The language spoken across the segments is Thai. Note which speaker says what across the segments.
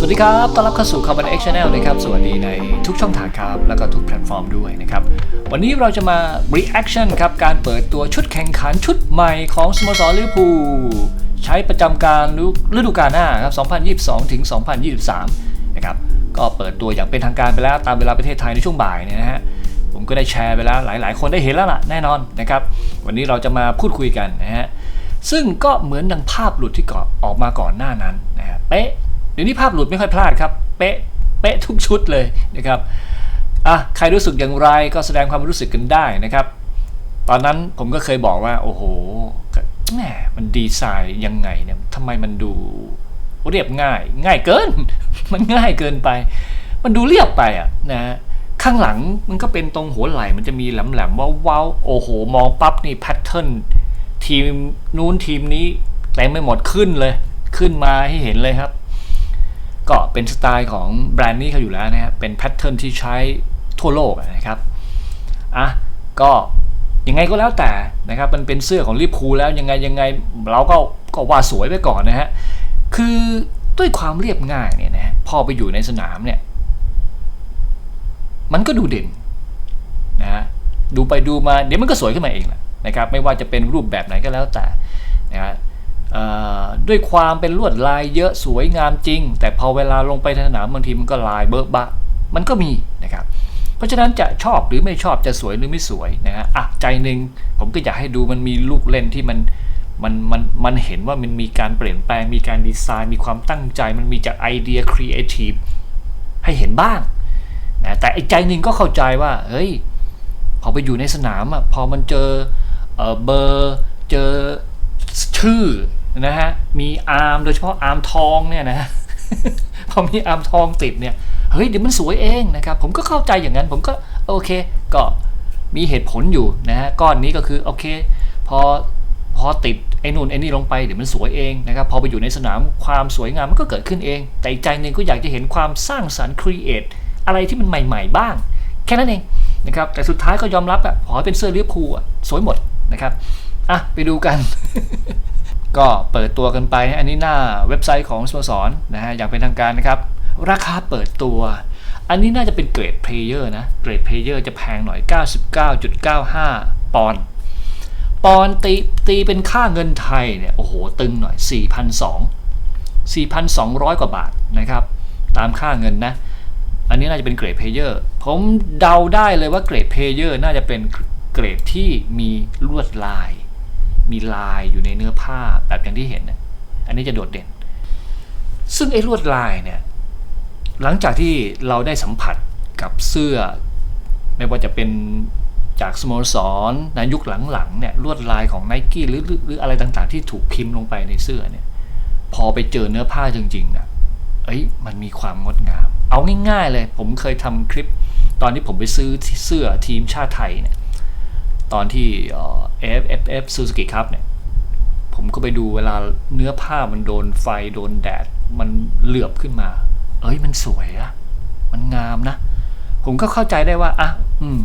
Speaker 1: สวัสดีครับ ต้อนรับเข้าสู่ Carbon X Channel นะครับ สวัสดีในทุกช่องทางครับ แล้วก็ทุกแพลตฟอร์มด้วยนะครับ วันนี้เราจะมา reaction ครับ การเปิดตัวชุดแข่งขันชุดใหม่ของสโมสรลิเวอร์พูลใช้ประจำการฤดูกาลหน้าครับ 2022 ถึง 2023 นะครับ ก็เปิดตัวอย่างเป็นทางการไปแล้วตามเวลาประเทศไทยในช่วงบ่ายเนี่ยนะฮะ ผมก็ได้แชร์ไปแล้วหลาย ๆ คนได้เห็นแล้วล่ะแน่นอนนะครับ วันนี้เราจะมาพูดคุยกันนะฮะ ซึ่งก็เหมือนดังภาพหลุดที่ก่อออกมาก่อนหน้านั้นนะฮะ เป๊ะ ดี๋ยวนี้ภาพหลุดไม่ค่อยพลาดครับ เป๊ะ เป๊ะทุกชุดเลยนะครับอะใครรู้สึกอย่างไรก็แสดงความรู้สึกกันได้นะครับ ตอนนั้นผมก็เคยบอกว่า โอ้โหแหมมันดีไซน์ยังไงเนี่ยทำไมมันดูเรียบง่าย ง่ายเกิน มันง่ายเกินไป มันดูเรียบไปอะนะฮะข้างหลังมันก็เป็นตรงหัวไหล่มันจะมีแหลมๆว้าวโอ้โห มองปั๊บนี่แพทเทิร์นทีมนู้นทีมนี้เต็มไม่หมดขึ้นเลย ขึ้นมาให้เห็นเลยครับ ก็เป็นสไตล์ของแบรนด์นี้เขาอยู่แล้วนะครับเป็นแพทเทิร์นที่ใช้ทั่วโลกนะครับอะก็ยังไงก็แล้วแต่นะครับมันเป็นเสื้อของลิพูแล้วยังไงยังไงเราก็ก็ว่าสวยไปก่อนนะฮะคือด้วยความเรียบง่ายเนี่ยนะพอไปอยู่ในสนามเนี่ยมันก็ดูเด่นนะฮะดูไปดูมาเดี๋ยวมันก็สวยขึ้นมาเองแหละนะครับไม่ว่าจะเป็นรูปแบบไหนก็แล้วแต่นะฮะ ด้วยความเป็นลวดลายเยอะสวยงามจริง แต่พอเวลาลงไปสนามบางทีมันก็ลายเบิร์บะ มันก็มีนะครับ เพราะฉะนั้นจะชอบหรือไม่ชอบจะสวยหรือไม่สวยนะฮะอะใจหนึ่งผมก็อยากให้ดูมันมีลูกเล่นที่มันมันมันมันเห็นว่ามันมีการเปลี่ยนแปลงมีการดีไซน์ มีความตั้งใจ มันมีจากไอเดียครีเอทีฟให้เห็นบ้างนะแต่อีกใจหนึ่งก็เข้าใจว่าเฮ้ยพอไปอยู่ในสนามอะพอมันเจอเออเบอร์เจอชื่อ นะฮะมีอาร์มโดยเฉพาะอาร์มทองเนี่ยนะพอมีอาร์มทองติดเนี่ยเฮ้ยเดี๋ยวมันสวยเองนะครับผมก็เข้าใจอย่างนั้น ผมก็โอเค ก็มีเหตุผลอยู่นะฮะก้อนนี้ก็คือโอเค พอพอติดไอ้นู่นไอ้นี่ลงไปเดี๋ยวมันสวยเองนะครับพอไปอยู่ในสนามความสวยงามมันก็เกิดขึ้นเอง แต่ใจหนึ่งก็อยากจะเห็นความสร้างสรรค์ครีเอทอะไรที่มันใหม่ ๆ บ้าง แค่นั้นเองนะครับแต่สุดท้ายก็ยอมรับอะขอเป็นเสื้อเลียบพูลสวยหมดนะครับอะไปดูกัน ก็เปิดตัวกันไป อันนี้หน้าเว็บไซต์ของสโมสรนะฮะอย่างเป็นทางการนะครับ ราคาเปิดตัว อันนี้น่าจะเป็นเกรดเพลเยอร์นะ เกรดเพลเยอร์จะแพงหน่อย 99.95 ปอนด์ปอนด์ตีตีเป็นค่าเงินไทยเนี่ยโอ้โห ตึงหน่อย 4,200 4,200 กว่าบาทนะครับ ตามค่าเงินนะ อันนี้น่าจะเป็นเกรดเพลเยอร์ผมเดาได้เลยว่าเกรดเพลเยอร์น่าจะเป็นเกรดที่มีลวดลาย มีลายอยู่ในเนื้อผ้าแบบอย่างที่เห็นนะอันนี้จะโดดเด่น ซึ่งไอ้ลวดลายเนี่ยหลังจากที่เราได้สัมผัสกับเสื้อ ไม่ว่าจะเป็นจากสโมสรในยุคหลังๆเนี่ยลวดลายของไนกี้หรือหรืออะไรต่างๆ ที่ถูกพิมพ์ลงไปในเสื้อเนี่ยพอไปเจอเนื้อผ้าจริงๆนะเอ้ยมันมีความงดงาม เอาง่ายๆเลย ผมเคยทำคลิป ตอนที่ผมไปซื้อเสื้อทีมชาติไทยเนี่ย ตอนที่เอฟเอฟเอฟซูซูกิครับเนี่ยผมก็ไปดูเวลาเนื้อผ้ามันโดนไฟโดนแดด มันเหลือบขึ้นมา เอ้ยมันสวยอะมันงามนะ ผมก็เข้าใจได้ว่าอะอืม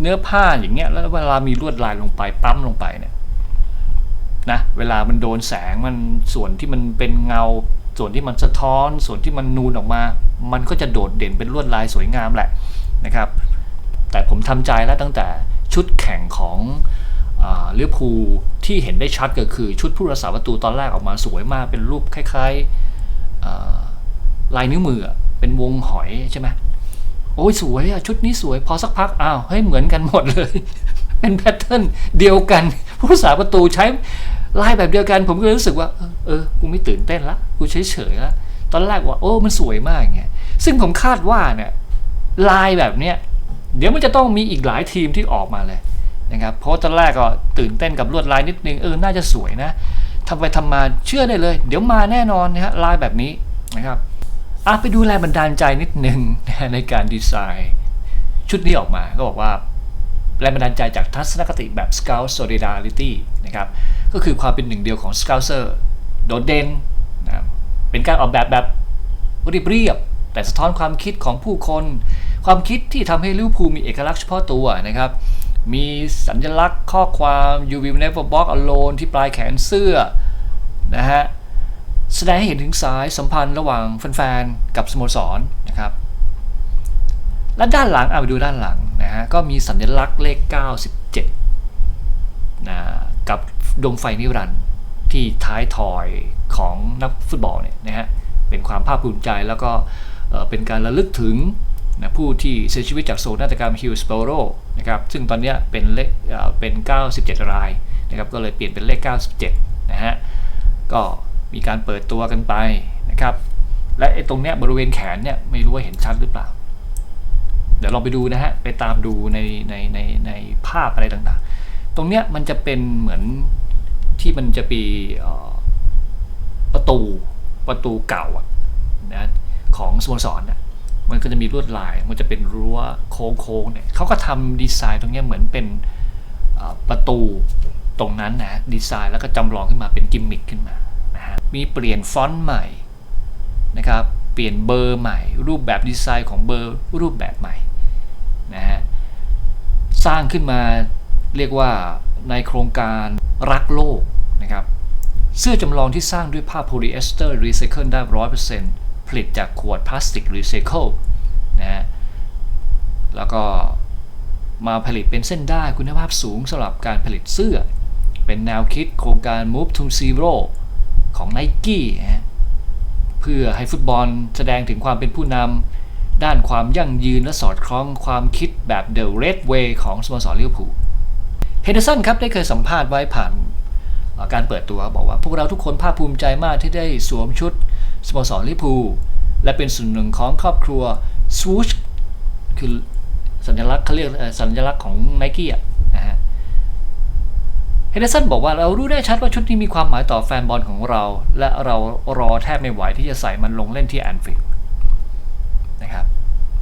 Speaker 1: เนื้อผ้าอย่างเงี้ย แล้วเวลามีลวดลายลงไปปั๊มลงไปเนี่ยนะเวลามันโดนแสงมันส่วนที่มันเป็นเงา ส่วนที่มันสะท้อน ส่วนที่มันนูนออกมา มันก็จะโดดเด่นเป็นลวดลายสวยงามแหละนะครับ แต่ผมทำใจแล้วตั้งแต่ ชุดแข่งของลิเวอร์พูลที่เห็นได้ชัดก็คือชุดผู้รักษาประตูตอนแรกออกมาสวยมาก เป็นรูปคล้ายๆลายนิ้วมือเป็นวงหอยใช่ไหมโอ้ยสวยอะชุดนี้สวยพอสักพักอ้าวเฮ้ยเหมือนกันหมดเลย เป็นแพทเทิร์นเดียวกัน ผู้รักษาประตูใช้ลายแบบเดียวกัน ผมก็รู้สึกว่า เออกูไม่ตื่นเต้นละกูเฉยเฉยละตอนแรกว่าโอ้มันสวยมากไงซึ่งผมคาดว่าเนี่ยลายแบบเนี้ย เดี๋ยวมันจะต้องมีอีกหลายทีมที่ออกมาเลยนะครับเพราะตอนแรกก็ตื่นเต้นกับลวดลายนิดนึงเออน่าจะสวยนะทำไปทำมาเชื่อได้เลย เดี๋ยวมาแน่นอนนะฮะลายแบบนี้นะครับอะไปดูแรงบันดาลใจนิดนึงนในการดีไซน์ชุดนี้ออกมาก็บอกว่าแรงบันดาลใจจากทัศนคติแบบ Scout Solidarity นะครับก็คือความเป็นหนึ่งเดียวของ Scouser โดดเด่นนะเป็นการออกแบบแบบเรียบๆแต่สะท้อนความคิดของผู้คน ความคิดที่ทำให้ลิเวอร์พูลมีเอกลักษณ์เฉพาะตัวนะครับ มีสัญลักษณ์ข้อความ you will never walk alone ที่ปลายแขนเสื้อนะฮะแสดงให้เห็นถึงสายสัมพันธ์ระหว่างแฟนๆ กับสโมสรนะครับ และด้านหลังเอาไปดูด้านหลังนะฮะก็มีสัญลักษณ์เลข 97นะกับดวงไฟนิรันดร์ที่ท้ายทอยของนักฟุตบอลเนี่ยนะฮะเป็นความภาคภูมิใจแล้วก็เป็นการระลึกถึง นะผู้ที่เสียชีวิตจากโศกนาฏกรรมฮิลสเปโรนะครับซึ่งตอนนี้เป็นเลขเป็น 97 รายนะครับก็เลยเปลี่ยนเป็นเลข 97 นะฮะก็มีการเปิดตัวกันไปนะครับและไอ้ตรงเนี้ยบริเวณแขนเนี่ยไม่รู้ว่าเห็นชัดหรือเปล่า เดี๋ยวลองไปดูนะฮะไปตามดูในในในในภาพอะไรต่างๆ ตรงเนี้ยมันจะเป็นเหมือนที่มันจะปีเอ่อประตูประตูเก่าอะนะของสโมสรนะ มันก็จะมีลวดลาย มันจะเป็นรั้วโค้งๆเนี่ยเขาก็ทำดีไซน์ตรงนี้เหมือนเป็นประตูตรงนั้นนะดีไซน์แล้วก็จำลองขึ้นมาเป็นกิมมิคขึ้นมานะฮะมีเปลี่ยนฟอนต์ใหม่นะครับเปลี่ยนเบอร์ใหม่ รูปแบบดีไซน์ของเบอร์รูปแบบใหม่นะฮะสร้างขึ้นมาเรียกว่าในโครงการรักโลกนะครับเสื้อจำลองที่สร้างด้วยผ้าโพลีเอสเตอร์รีไซเคิลได้ร้อยเปอร์เซ็นต์ ผลิตจากขวดพลาสติกรีไซเคิลนะฮะแล้วก็มาผลิตเป็นเส้นได้คุณภาพสูงสำหรับการผลิตเสื้อ เป็นแนวคิดโครงการ Move to Zero ของ Nike นะฮะเพื่อให้ฟุตบอลแสดงถึงความเป็นผู้นำด้านความยั่งยืนและสอดคล้องความคิดแบบ The Red Way ของสโมสรลิเวอร์พูลเฮนเดอร์สันครับได้เคยสัมภาษณ์ไว้ผ่านการเปิดตัวบอกว่าพวกเราทุกคนภาคภูมิใจมากที่ได้สวมชุด สโมสรลิพูและเป็นส่วนหนึ่งของครอบครัว Swoosh คือสัญลักษณ์เขาเรียกสัญลักษณ์ของ Nike อะนะฮะเฮนเดสันบอกว่าเรารู้ได้ชัดว่าชุดนี้มีความหมายต่อแฟนบอลของเรา และเรารอแทบไม่ไหวที่จะใส่มันลงเล่นที่แอนฟิลด์นะครับ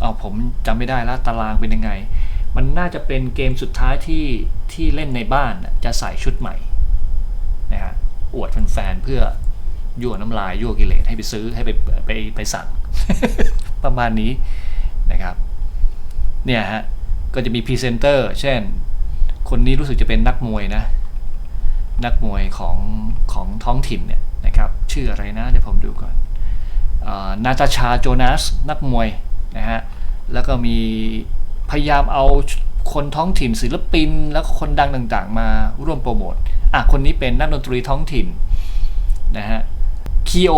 Speaker 1: เอาผมจำไม่ได้แล้วตารางเป็นยังไง มันน่าจะเป็นเกมสุดท้ายที่ที่เล่นในบ้านจะใส่ชุดใหม่นะฮะอวดแฟนๆเพื่อ ยั่วน้ำลายยั่วกิเลสให้ไปซื้อให้ไปไปไปสั่ง ประมาณนี้นะครับเนี่ยฮะก็จะมีพรีเซนเตอร์เช่น คนนี้รู้สึกจะเป็นนักมวยนะนักมวยของของท้องถิ่นเนี่ยนะครับชื่ออะไรนะเดี๋ยวผมดูก่อนนาตาชาโจนาสนักมวยนะฮะแล้วก็มีพยายามเอาคนท้องถิ่นศิลปิน แล้วคนดังต่างๆ มาร่วมโปรโมทอะคนนี้เป็นนักดนตรีท้องถิ่นนะฮะ คีโอ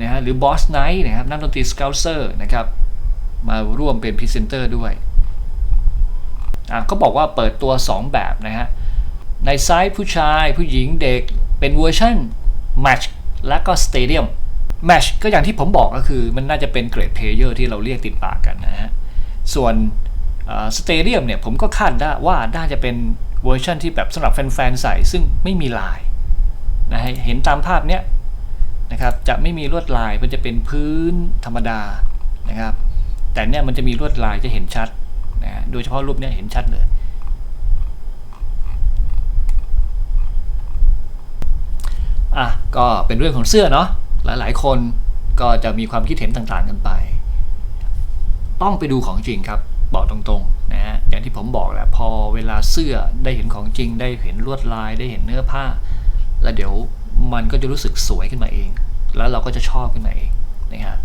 Speaker 1: นะฮะหรือบอสไนท์นะครับนักดนตรีสเกลเซอร์นะครับมาร่วมเป็นพรีเซนเตอร์ด้วยอะก็บอกว่าเปิดตัว 2 แบบนะฮะในไซส์ผู้ชายผู้หญิงเด็กเป็นเวอร์ชันแมชและก็สเตเดียมแมชก็อย่างที่ผมบอกก็คือมันน่าจะเป็นเกรดเพลเยอร์ที่เราเรียกติดปากกันนะฮะส่วนสเตเดียมเนี่ยผมก็คาดได้ว่าน่าจะเป็นเวอร์ชันที่แบบสำหรับแฟนๆใส่ซึ่งไม่มีลายนะฮะเห็นตามภาพเนี้ย นะครับจะไม่มีลวดลายมันจะเป็นพื้นธรรมดานะครับ แต่เนี่ยมันจะมีลวดลายจะเห็นชัดนะฮะโดยเฉพาะรูปเนี้ยเห็นชัดเลย อะก็เป็นเรื่องของเสื้อเนาะหลายๆ คนก็จะมีความคิดเห็นต่างๆกันไป ต้องไปดูของจริงครับบอกตรงๆนะฮะอย่างที่ผมบอกแหละพอเวลาเสื้อได้เห็นของจริง ได้เห็นลวดลายได้เห็นเนื้อผ้า แล้วเดี๋ยว มันก็จะรู้สึกสวยขึ้นมาเอง แล้วเราก็จะชอบขึ้นมาเองนะฮะ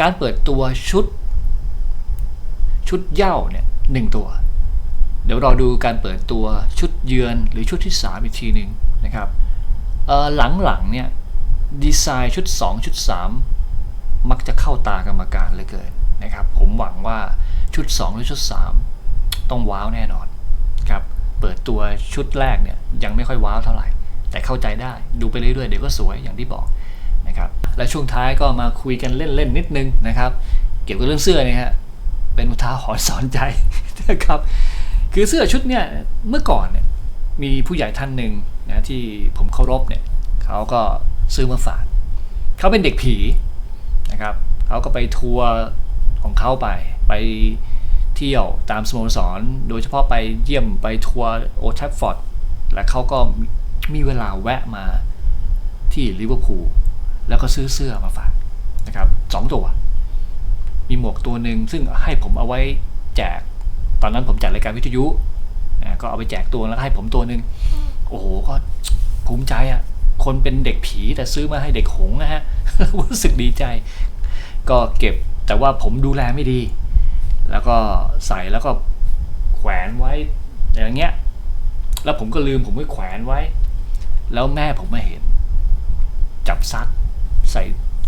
Speaker 1: การเปิดตัวชุด ชุดเย้าเนี่ยหนึ่งตัว เดี๋ยวเรอดูการเปิดตัวชุดเยือนหรือชุดที่ 3 อีกทีหนึ่งนะครับหลังๆเนี่ยดีไซน์ชุด 2 ชุด 3 มักจะเข้าตากรรมการเลยเกินนะครับ ผมหวังว่าชุด 2 หรือชุด 3 ต้องว้าวแน่นอนครับเปิดตัวชุดแรกเนี่ยยังไม่ค่อยว้าวเท่าไหร่ แต่เข้าใจได้ดูไปเรื่อยๆ เดี๋ยวก็สวยอย่างที่บอกนะครับและช่วงท้ายก็มาคุยกันเล่นๆนิดนึงนะครับ เกี่ยวกับเรื่องเสื้อเนี่ยฮะเป็นอุทาหรณ์สอนใจนะครับคือเสื้อชุดเนี่ยเมื่อก่อนเนี่ยมีผู้ใหญ่ท่านหนึ่งนะที่ผมเคารพเนี่ยเขาก็ซื้อมาฝากเขาเป็นเด็กผีนะครับเขาก็ไปทัวร์ของเขาไปไปเที่ยวตามสโมสร โดยเฉพาะไปเยี่ยมไปทัวร์โอทัฟฟอร์ดและเขาก็ มีเวลาแวะมาที่ลิเวอร์พูลแล้วก็ซื้อเสื้อมาฝากนะครับสองตัว มีหมวกตัวหนึ่งซึ่งให้ผมเอาไว้แจก ตอนนั้นผมจัดรายการวิทยุนะก็เอาไปแจกตัวแล้วให้ผมตัวหนึ่งโอ้โหก็ภูมิใจอะ่ะคนเป็นเด็กผีแต่ซื้อมาให้เด็กหงนะฮะรู้สึกดีใจ ก็เก็บแต่ว่าผมดูแลไม่ดี แล้วก็ใส่แล้วก็แขวนไว้อย่างเงี้ย แล้วผมก็ลืมผมไม่แขวนไว้ แล้วแม่ผมมาเห็น จับซักใส่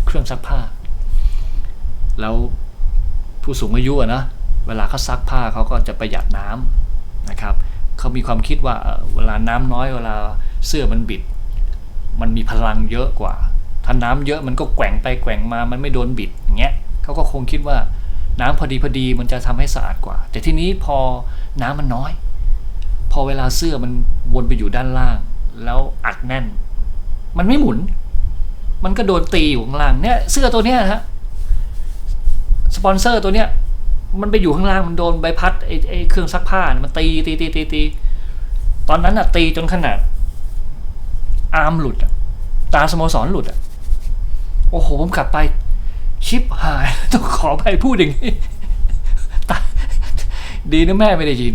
Speaker 1: เครื่องซักผ้า แล้วผู้สูงอายุนะเวลาเขาซักผ้าเขาก็จะประหยัดน้ำนะครับเขามีความคิดว่าเวลาน้ำน้อยเวลาเสื้อมันบิด มันมีพลังเยอะกว่า ถ้าน้ำเยอะมันก็แกว่งไปแกว่งมามันไม่โดนบิดอย่เงี้ยเขาก็คงคิดว่าน้ำพอดีพอดีมันจะทำให้สะอาดกว่า แต่ที่นี้พอน้ำมันน้อย พอเวลาเสื้อมันวนไปอยู่ด้านล่าง แล้วอัดแน่น มันไม่หมุน มันก็โดนตีอยู่ข้างล่างเนี่ยเสื้อตัวเนี้ยฮะสปอนเซอร์ตัวเนี้ยมันไปอยู่ข้างล่างมันโดนใบพัดไอ้ไอ้เครื่องซักผ้าเนี่ยมันตีตีตีตีตีตอนนั้นอะตีจนขนาด อาร์มหลุดอะตาสโมสรหลุดอะโอ้โหผมกลับไปชิปหายต้องขอไปพูดอย่างนี้ตาดีนะแม่ไม่ได้ยิน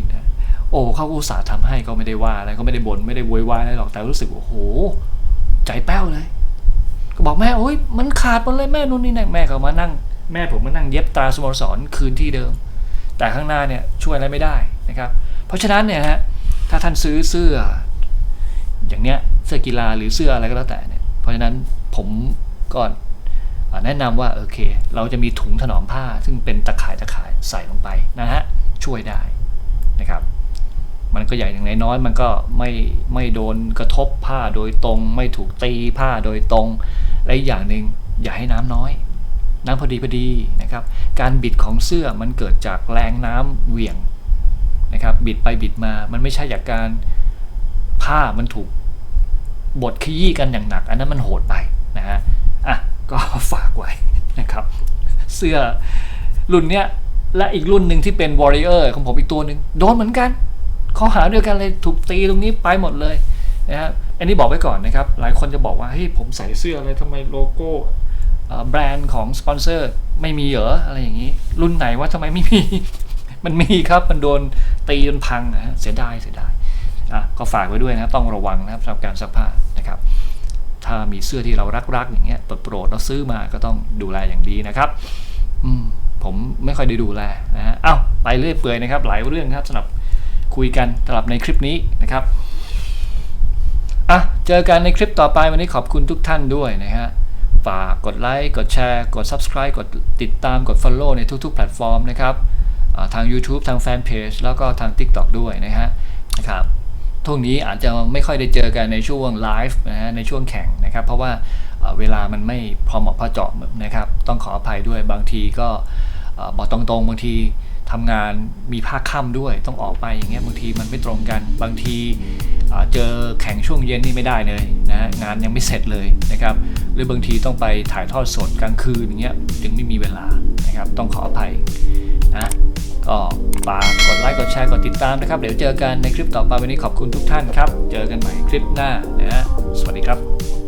Speaker 1: โอ้เขาอุตส่าห์ทำให้ก็ไม่ได้ว่าอะไรก็ไม่ได้บน่นไม่ได้โวยวายอะไรหรอกแต่รู้สึกว่าโอ้โห ใจแป้วเลย ก็บอกแม่โอ้ยมันขาดหมดเลยแม่นู่นนี่นั่นแม่ก็มานั่ง แม่ผมมานั่งเย็บตาสโมสรคืนที่เดิม แต่ข้างหน้าเนี่ยช่วยอะไรไม่ได้นะครับ เพราะฉะนั้นเนี่ยฮะถ้าท่านซื้อเสื้อ อย่างเนี้ยเสื้อกีฬาหรือเสื้ออะไรก็แล้วแต่เนี่ย เพราะฉะนั้นผมก็อ่าแนะนำว่าโอเค เราจะมีถุงถนอมผ้า ซึ่งเป็นตะข่ายตะข่ายใส่ลงไปนะฮะช่วยได้นะครับ มันก็ใหญ่อย่างน้อยมันก็ไม่ไม่โดนกระทบผ้าโดยตรง ไม่ถูกตีผ้าโดยตรง และอีกอย่างหนึ่งอย่าให้น้ำน้อย น้ำพอดีพอดีนะครับ การบิดของเสื้อมันเกิดจากแรงน้ำเหวี่ยงนะครับบิดไปบิดมา มันไม่ใช่จากการผ้ามันถูกบดขยี้กันอย่างหนัก อันนั้นมันโหดไปนะฮะอะก็ฝากไว้นะครับ เสื้อรุ่นเนี้ยและอีกรุ่นหนึ่งที่เป็น Warrior ของผมอีกตัวหนึ่งโดนเหมือนกัน ข้อหาเดียวกันเลยถูกตีตรงนี้ไปหมดเลยนะฮะอันนี้บอกไว้ก่อนนะครับ หลายคนจะบอกว่าเฮ้ยผมใส่เสื้ออะไรทำไมโลโก้แบรนด์ของสปอนเซอร์ไม่มีเหรออะไรอย่างนี้ รุ่นไหนว่าทำไมไม่มี มันมีครับมันโดนตีจนพังนะฮะเสียดายเสียดายอะก็ฝากไว้ด้วยนะครับต้องระวังนะครับสำหรับการซักผ้านะครับ ถ้ามีเสื้อที่เรารักๆอย่างเงี้ยโปรดๆเราซื้อมาก็ต้องดูแลอย่างดีนะครับ อืมผมไม่ค่อยได้ดูแลนะฮะเอ้าไปเรื่อยเปื่อยนะครับ หลายเรื่องครับสำหรับ คุยกันสำหรับในคลิปนี้นะครับอะเจอกันในคลิปต่อไปวันนี้ขอบคุณทุกท่านด้วยนะฮะฝากกดไลค์กดแชร์ กด Subscribe กดติดตามกด Follow ในทุกๆ แพลตฟอร์มนะครับทาง YouTube ทางแฟนเพจแล้วก็ทาง TikTok ด้วยนะฮะนะครับทุกนี้อาจจะไม่ค่อยได้เจอกันในช่วงไลฟ์นะฮะในช่วงแข่งนะครับ เพราะว่าเวลามันไม่พอเหมาะพอเจาะนะครับ ต้องขออภัยด้วยบางทีก็เอ่อบอกตรงๆ บางที ทำงานมีภาคค่ำด้วยต้องออกไปอย่างเงี้ยบางทีมันไม่ตรงกันบางทีเจอแข่งช่วงเย็นนี่ไม่ได้เลยนะฮะงานยังไม่เสร็จเลยนะครับหรือบางทีต้องไปถ่ายทอดสดกลางคืนอย่างเงี้ยจึงไม่มีเวลานะครับต้องขออภัยนะก็ฝากกดไลค์กดแชร์กดติดตามนะครับ เดี๋ยวเจอกันในคลิปต่อไปวันนี้ขอบคุณทุกท่านครับ เจอกันใหม่คลิปหน้านะฮะสวัสดีครับ